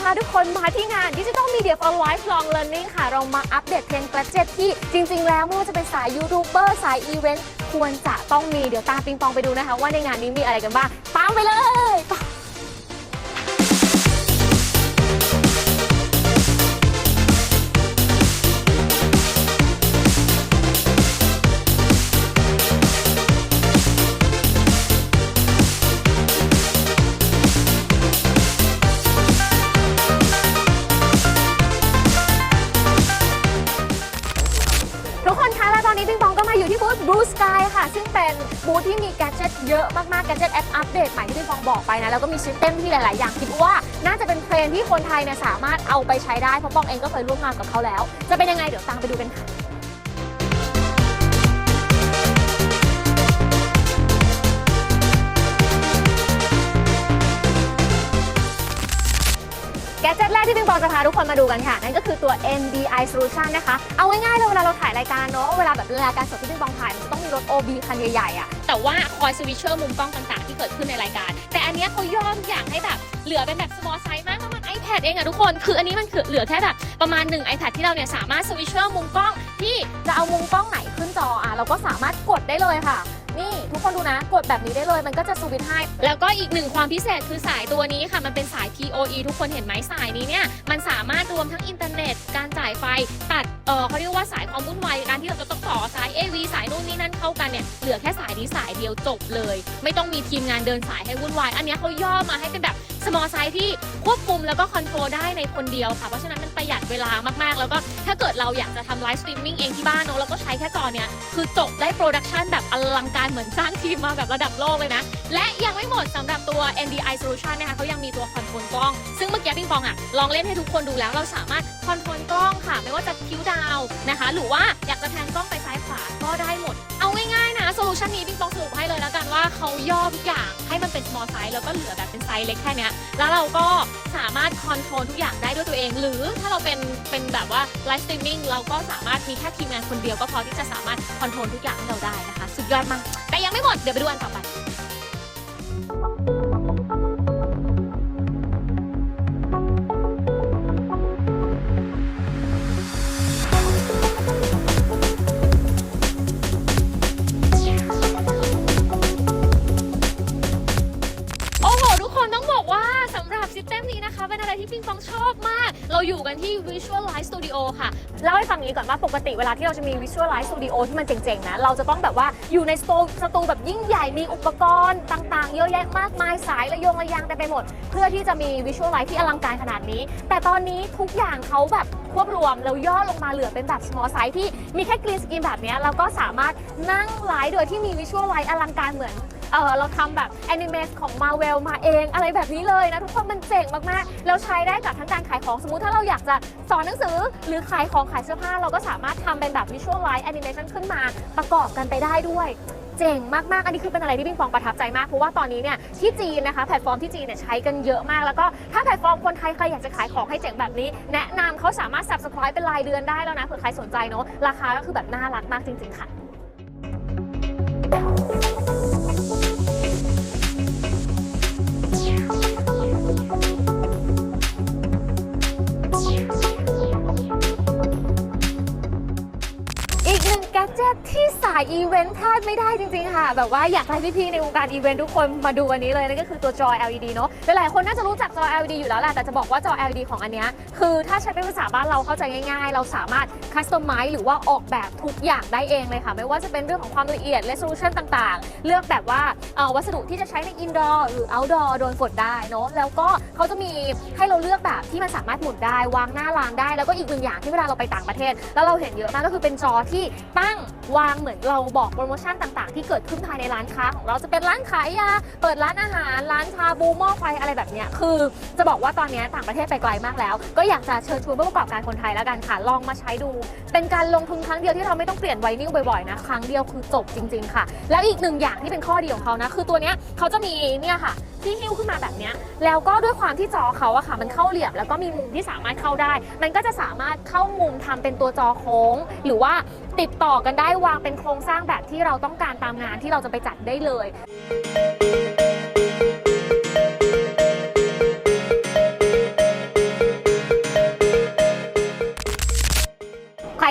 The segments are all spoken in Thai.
พาทุกคนมาที่งาน Digital Media for Lifelong Learning ค่ะ เรามาอัปเดตเทรนด์แกจิตที่จริง ๆ แล้วไม่ว่าจะเป็นสายยูทูบเบอร์สายอีเวนต์ควรจะต้องมีเดี๋ยวตามปิงปองไปดูนะคะ ว่าในงานนี้มีอะไรกันบ้างตามไปเลย เป็นบูธที่มีแกดเจิตเยอะมากๆ แกดเจิตแอปอัปเดตใหม่ที่พี่ฟองบอกไปนะ แล้วก็มีซิสเต็มที่หลาย ๆ อย่างคิดว่าน่าจะเป็นเทรนด์ที่คนไทยเนี่ยสามารถเอาไปใช้ได้ เพราะฟองเองก็เคยร่วมงานกับเขาแล้ว จะเป็นยังไงเดี๋ยวตามไปดูกันค่ะ ที่ปิงปองจะพาทุกคนมาดูกันค่ะ นั่นก็คือตัว NDI Solution นะคะ เอาง่ายๆเลยเวลาเราถ่ายรายการเนาะเวลาแบบรายการสดที่ปิงปองถ่ายมันจะต้องมีรถ OB คันใหญ่ๆอะแต่ว่าคอยสวิตเชอร์มุมกล้องต่างๆ ที่เกิดขึ้นในรายการ แต่อันเนี้ยเขาย่อมอย่างให้แบบเหลือเป็นแบบ small size มากประมาณ iPad เองอะทุกคนคืออันนี้มันคือเหลือแค่แบบประมาณ 1 iPad ที่เราเนี่ยสามารถสวิตเชอร์มุมกล้องที่จะเอามุมกล้องไหนขึ้นจออะเราก็สามารถกดได้เลยค่ะ นี่ทุกคนดูนะ กดแบบนี้ได้เลยมันก็จะสวิตช์ให้ แล้วก็อีกหนึ่งความพิเศษคือสายตัวนี้ค่ะ มันเป็นสาย PoE ทุกคนเห็นไหมสายนี้เนี่ย มันสามารถรวมทั้งอินเทอร์เน็ต การจ่ายไฟ ตัด เออเขาเรียกว่าสายความวุ่นวายการที่เราจะต้องต่อสาย AV สายนู่นนี่นั่นเข้ากันเนี่ย เหลือแค่สายนี้สายเดียวจบเลย ไม่ต้องมีทีมงานเดินสายให้วุ่นวาย อันนี้เขาย่อมาให้เป็นแบบ small size ที่ควบคุมแล้วก็คอนโทรลได้ในคนเดียวค่ะ เพราะฉะนั้นมัน ประหยัดเวลามากๆ แล้วก็ถ้าเกิดเราอยากจะทำไลฟ์สตรีมมิ่งเองที่บ้านเนอะแล้วก็ใช้แค่จอเนี้ยคือจบได้โปรดักชันแบบอลังการเหมือนสร้างทีมมาแบบระดับโลกเลยนะ และยังไม่หมดสำหรับตัว NDI Solution นะคะเขายังมีตัวคอนโทรลกล้อง ซึ่งเมื่อกี้ปิงปองอะลองเล่นให้ทุกคนดูแล้วเราสามารถคอนโทรลกล้องค่ะ ไม่ว่าจะคิ้วดาวนะคะ หรือว่าอยากจะแทนกล้องไปซ้ายขวาก็ได้หมด โซลูชันนี้ปิงปองสรุปให้เลยแล้วกันว่าเขาย่อทุกอย่างให้มันเป็น small size แล้วก็เหลือแบบเป็นไซส์เล็กแค่เนี้ยแล้วเราก็สามารถคอนโทรลทุกอย่างได้ด้วยตัวเอง หรือถ้าเราเป็นเป็นแบบว่าไลฟ์สตรีมมิ่งเราก็สามารถมีแค่ทีมงานคนเดียวก็พอที่จะสามารถคอนโทรลทุกอย่างให้เราได้นะคะ สุดยอดมาก แต่ยังไม่หมดเดี๋ยวไปดูอันต่อไป สำหรับซิสเต็มนี้นะคะ เป็นอะไรที่ปิงปองชอบมาก เราอยู่กันที่ Visualize Studio ค่ะ เล่าให้ฟังอย่างนี้ก่อนว่าปกติเวลาที่เราจะมี Visualize Studio ที่มันเจ๋งๆนะ เราจะต้องแบบว่าอยู่ในสตูสตูแบบยิ่งใหญ่ มีอุปกรณ์ต่างๆ เยอะแยะมากมายสายระยงระยางเต็มไปหมด เพื่อที่จะมี Visualize ที่อลังการขนาดนี้ แต่ตอนนี้ทุกอย่างเขาแบบควบรวมแล้วย่อลงมาเหลือเป็นแบบ small size ที่มีแค่ green screen แบบนี้ยแล้วก็สามารถนั่งไลฟ์โดยที่มี Visualize อลังการเหมือน เออเราทำแบบแอนิเมตของ Marvel มาเองอะไรแบบนี้เลยนะทุกคนมันเจ๋งมากๆแล้วใช้ได้กับทั้งการขายของสมมุติถ้าเราอยากจะสอนหนังสือหรือขายของขายเสื้อผ้า เราก็สามารถทำเป็นแบบ Visualize Animation ขึ้นมาประกอบกันไปได้ด้วย เจ๋งมากๆ อันนี้คือเป็นอะไรที่ปิงปองประทับใจมาก เพราะว่าตอนนี้เนี่ยที่จีนนะคะแพลตฟอร์มที่จีนเนี่ยใช้กันเยอะมาก แล้วก็ถ้าแพลตฟอร์มคนไทยใครอยากจะขายของให้เจ๋งแบบนี้ แนะนำเขาสามารถ subscribe เป็นรายเดือนได้แล้วนะเผื่อใครสนใจเนาะราคาก็คือแบบน่ารักมากจริง ๆค่ะ กหนึ่งแกดเจิตที่สายอีเวนต์พลาดไม่ได้จริงๆค่ะ แบบว่าอยากให้พี่ๆในวงการอีเวนต์ทุกคนมาดูอันนี้เลยนั่นก็คือตัวจอ LED เนอะหลายๆคนน่าจะรู้จักจอ LED อยู่แล้วแหละแต่จะบอกว่าจอ LED ของอันเนี้ยคือถ้าใช้เป็นภาษาบ้านเราเข้าใจง่ายๆ เราสามารถคัสตอมไมซ์หรือว่าออกแบบทุกอย่างได้เองเลยค่ะ ไม่ว่าจะเป็นเรื่องของความละเอียด resolution ต่างๆ เลือกแบบว่าวัสดุที่จะใช้ใน indoor หรือ outdoor โดนฝนได้เนอะแล้วก็เขาจะมีให้เราเลือกแบบที่มันสามารถหมุนได้วางหน้ารางได้ แล้วก็อีกหนึ่งอย่างที่เวลาเราไปต่างประเทศ แล้วเราเห็นเยอะมากก็คือเป็นจอที่ตั้งวางเหมือนเราบอกโปรโมชั่นต่างๆ ที่เกิดขึ้นภายในร้านค้าของเราจะเป็นร้านขายยา เปิดร้านอาหาร ร้านชาบูหม้อไฟอะไรแบบเนี้ยคือ จะบอกว่าตอนนี้ต่างประเทศไปไกลมากแล้ว ก็อยากจะเชิญชวนผู้ประกอบการคนไทยแล้วกันค่ะ ลองมาใช้ดู เป็นการลงทุนครั้งเดียวที่เราไม่ต้องเปลี่ยนไวนิลบ่อยๆนะครั้งเดียวคือจบจริง ๆ ค่ะ แล้วอีกหนึ่งอย่างที่เป็นข้อดีของเขานะคือตัวเนี้ยเขาจะมีเนี่ยค่ะ ที่หิ้วขึ้นมาแบบเนี้ยแล้วก็ด้วยความที่จอเขาอะค่ะ มันเข้าเหลี่ยมแล้วก็มีมุมที่สามารถเข้าได้ มันก็จะสามารถเข้ามุมทำเป็นตัวจอโค้ง หรือว่าติดต่อกันได้วางเป็นโครงสร้างแบบที่เราต้องการตามงานที่เราจะไปจัดได้เลย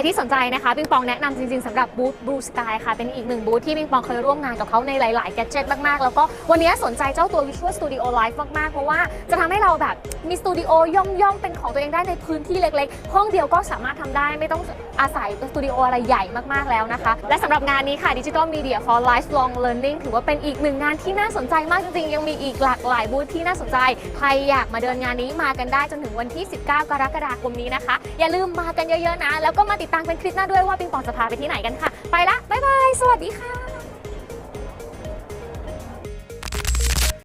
ที่สนใจนะคะปิงปองแนะนำจริงๆสำหรับบูธ Blue Sky ค่ะ เป็นอีกหนึ่งบูธที่ปิงปองเคยร่วมงานกับเขาในหลายๆแกดเจิตมากๆ แล้วก็วันนี้สนใจเจ้าตัว Visual Studio Live มากๆ เพราะว่าจะทำให้เราแบบมีสตูดิโอย่อมๆ เป็นของตัวเองได้ในพื้นที่เล็กๆ ห้องเดียวก็สามารถทำได้ไม่ต้องอาศัยสตูดิโออะไรใหญ่มากๆแล้วนะคะ และสำหรับงานนี้ค่ะ Digital Media for Lifelong Learning ถือว่าเป็นอีกหนึ่งงานที่น่าสนใจมากจริงๆ ยังมีอีกหลากหลายบูธที่น่าสนใจ ใครอยากมาเดินงานนี้มากันได้จนถึงวันที่ 19 กรกฎาคมนี้นะคะ อย่าลืมมากันเยอะๆนะ แล้วก็มาติดตามเป็นคลิปหน้าด้วยว่าปิงปองจะพาไปที่ไหนกันค่ะ ไปละ บ๊ายบาย สวัสดีค่ะ